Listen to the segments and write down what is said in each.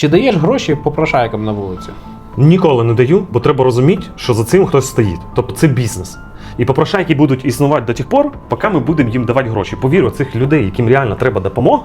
Чи даєш гроші попрошайкам на вулиці? Ніколи не даю, бо треба розуміти, що за цим хтось стоїть. Тобто це бізнес. І попрошайки будуть існувати до тих пор, поки ми будемо їм давати гроші. Повірю, цих людей, яким реально треба допомога,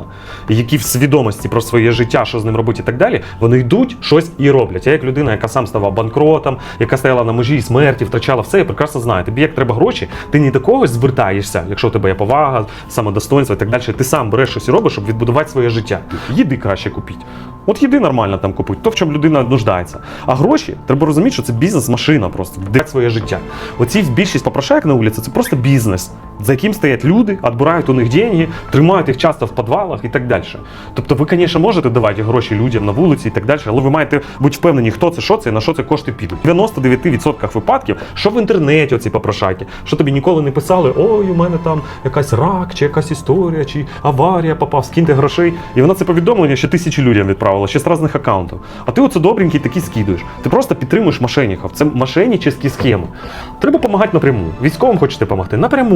які в свідомості про своє життя, що з ним робити і так далі, вони йдуть щось і роблять. Я як людина, яка сам ставав банкротом, яка стояла на межі смерті, втрачала все, я прекрасно знаю. Тобі як треба гроші, ти не до когось звертаєшся, якщо у тебе є повага, самодостоинство і так далі. Ти сам береш щось і робиш, щоб відбудувати своє життя. Їди краще купіть. От їди нормально там купить, то в чому людина нуждається. А гроші треба розуміти, що це бізнес-машина просто де своє життя. Оці більшість попрошаєк на вулиці це просто бізнес, за яким стоять люди, відбирають у них деньги, тримають їх часто в підвалах і так далі. Тобто, ви, звісно, можете давати гроші людям на вулиці і так далі, але ви маєте бути впевнені, хто це, що це і на що це кошти підуть. В 99% випадків, що в інтернеті оці попрошайки, що тобі ніколи не писали, ой, у мене там якась рак, чи якась історія, чи аварія попав, скиньте грошей. І вона це повідомлення ще тисячі людям відправила, ще з різних аккаунтів. А ти оце добренький такі скидуєш. Ти просто підтримуєш мошенників. Це мошенническі схеми. Треба допомагати напряму. Військовим хочете допомогти, напряму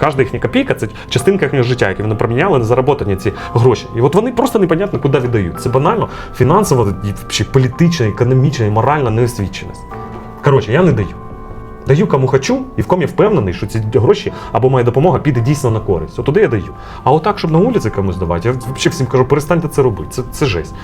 Кожна їхня копійка це частинка їхнього життя, яке вони проміняли на зароботані ці гроші. І от вони просто непонятно куди віддають. Це банально фінансова, політична, економічна і моральна неосвіченість. Коротше, я не даю. Даю кому хочу, і в кому я впевнений, що ці гроші або моя допомога піде дійсно на користь. От туди я даю. А отак, щоб на вулиці комусь давати, я взагалі всім кажу, перестаньте це робити. Це, це жесть.